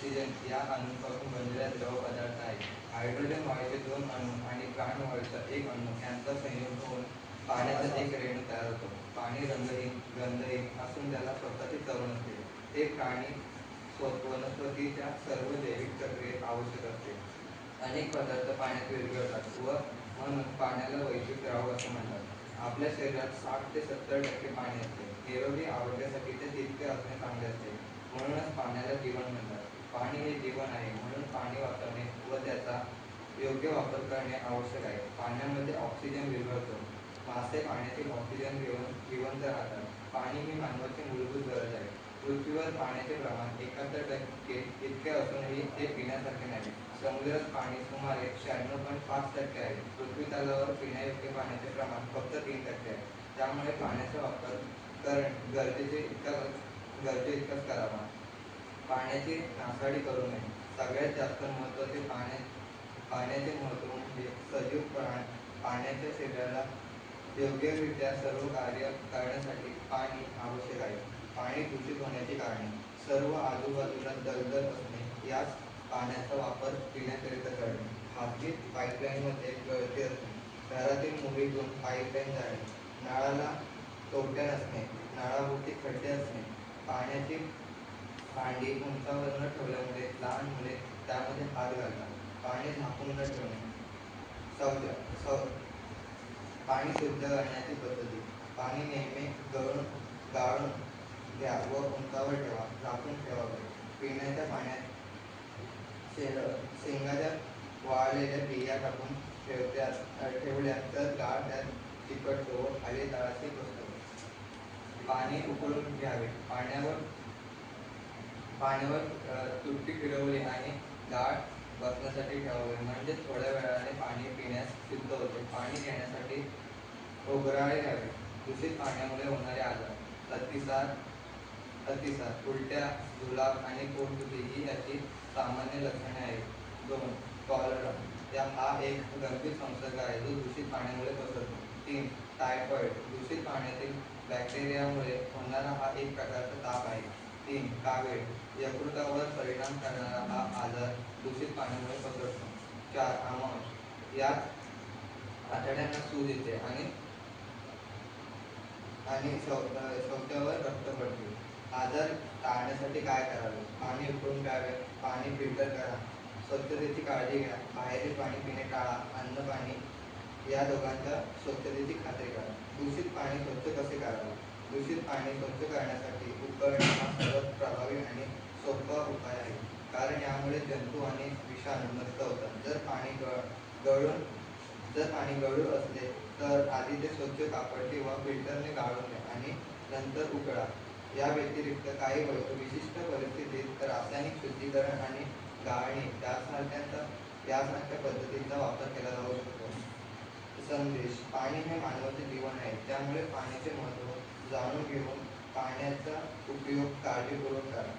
Oxygen या अणूंपासून बनलेला द्रव पदार्थ आहे हायड्रोजन वायूचे दोन अणू आणि प्राणवायूचा एक अणू यांचा संयोग होऊन पाण्याचा एक रेणू तयार होतो. पाणी रंगहीन गंधहीन असून त्याला स्वतःची चव नसते ते प्राणी स्व- वनस्पतीच्या सर्व जैविक प्रक्रियेत आवश्यक असते. अनेक पदार्थ पाण्यात विरघळतात व म्हणून पाण्याला वैश्विक द्रावक असे म्हणतात. आपल्या शरीरात साठ ते सत्तर टक्के पाणी असते. निरोगी आरोग्यासाठी ते तितके असणे चांगले असते. म्हणूनच पाण्याला जीवन म्हणतात. पाणी हे जीवन आहे म्हणून पाणी वापरणे व त्याचा योग्य वापर करणे आवश्यक आहे. पाण्यामध्ये ऑक्सिजन विरघळतो. मासे पाण्यातील ऑक्सिजन घेऊन जिवंत राहतात. पाणी ही मानवाची मूलभूत गरज आहे. पृथ्वीवर पाण्याचे प्रमाण एकाहत्तर टक्के इतके असूनही ते पिण्यासारखे नाही. समुद्रात पाणी सुमारे शहाण्णव पॉईंट पाच टक्के आहे. पृथ्वी तलावर पिण्यायोग्य पाण्याचे प्रमाण फक्त तीन टक्के आहे. त्यामुळे पाण्याचा वापर करणे गरजेचे इतका गरजे इतकाच करावा. पाण्याची नासाडी करू नये. सगळ्यात जास्त महत्त्वाचे पाण्या पाण्याचे महत्त्व म्हणजे सजीव प्राण पाण्याच्या शरीराला योग्यरित्या सर्व कार्य करण्यासाठी पाणी आवश्यक आहे. पाणी दूषित होण्याची कारणे सर्व आजूबाजूला दलदल असणे याच पाण्याचा वापर पिण्याकरिता करणे. खाजगी पाईपलाईनमध्ये गळती असणे घरातील मुलीतून पाईपलाईन जाणे नळाला तोट्या असणे नळाभोवती खड्डे असणे पाण्याची भांडी उंचावर न ठेवल्यामुळे लहान मुले त्यामध्ये हात घालतात. पाणी झाकून न ठेवणे. शौच सौ पाणी शुद्ध करण्याची पद्धती. पाणी नेहमी गळून गाळून द्या व उंचावर ठेवा झाकून ठेवावे पिण्याच्या पाण्यात शेर शेंगाच्या वाळलेल्या बिया टाकून ठेवत्यात ठेवल्या तर गाळ त्यात चिकटतो व खाली तळाशी बसतो. पाणी उकळून घ्यावे. पाण्यावर पाण्यावर तुरटी फिरवली आणि डाळ बसण्यासाठी ठेवावे. म्हणजे थोड्या वेळाने पाणी पिण्यास सिद्ध होते. पाणी घेण्यासाठी ओगराळे घ्यावे. दूषित पाण्यामुळे होणारे आजार अतिसार अतिसार उलट्या जुलाब आणि पोटदुखी ही याची सामान्य लक्षणे आहेत. दोन कॉलरा. या हा एक गंभीर संसर्ग आहे. जो दूषित पाण्यामुळे पसरतो. तीन टायफॉइड. दूषित पाण्यातील बॅक्टेरियामुळे होणारा हा एक प्रकारचा ताप आहे. तीन कावीळ यकृतावर परिणाम करणारा हा आजार दूषित पाण्यामुळे पसरतो. चार आमांश. यात आतड्यांना सूज येते आणि आणि शौ शौचावर रक्त पडते. आजार टाळण्यासाठी काय करावे? पाणी उकळून प्यावे पाणी फिल्टर करा स्वच्छतेची काळजी घ्या बाहेरील पाणी पिणे टाळा अन्न पाणी या दोघांच्या स्वच्छतेची खात्री करा. दूषित पाणी स्वच्छ कसे करावे? दूषित पाणी स्वच्छ करण्यासाठी उकळणे हा सर्वात प्रभावी आणि सोपा उपाय आहे कारण यामुळे जंतू आणि विषाणू नष्ट होतात. जर पाणी गळ गळून जर पाणी गळू असले तर आधी ते स्वच्छ कापड किंवा फिल्टरने गाळून घ्या आणि नंतर उकळा. या व्यतिरिक्त काही वस्तू विशिष्ट परिस्थितीत रासायनिक शुद्धीकरण आणि गाळणे यासारख्यांचा यासारख्या पद्धतींचा वापर केला जाऊ शकतो. संदेश पाणी हे मानवाचे जीवन आहे. त्यामुळे पाण्याचे महत्त्व जाणून घेऊन पाण्याचा उपयोग काळजीपूर्वक करा.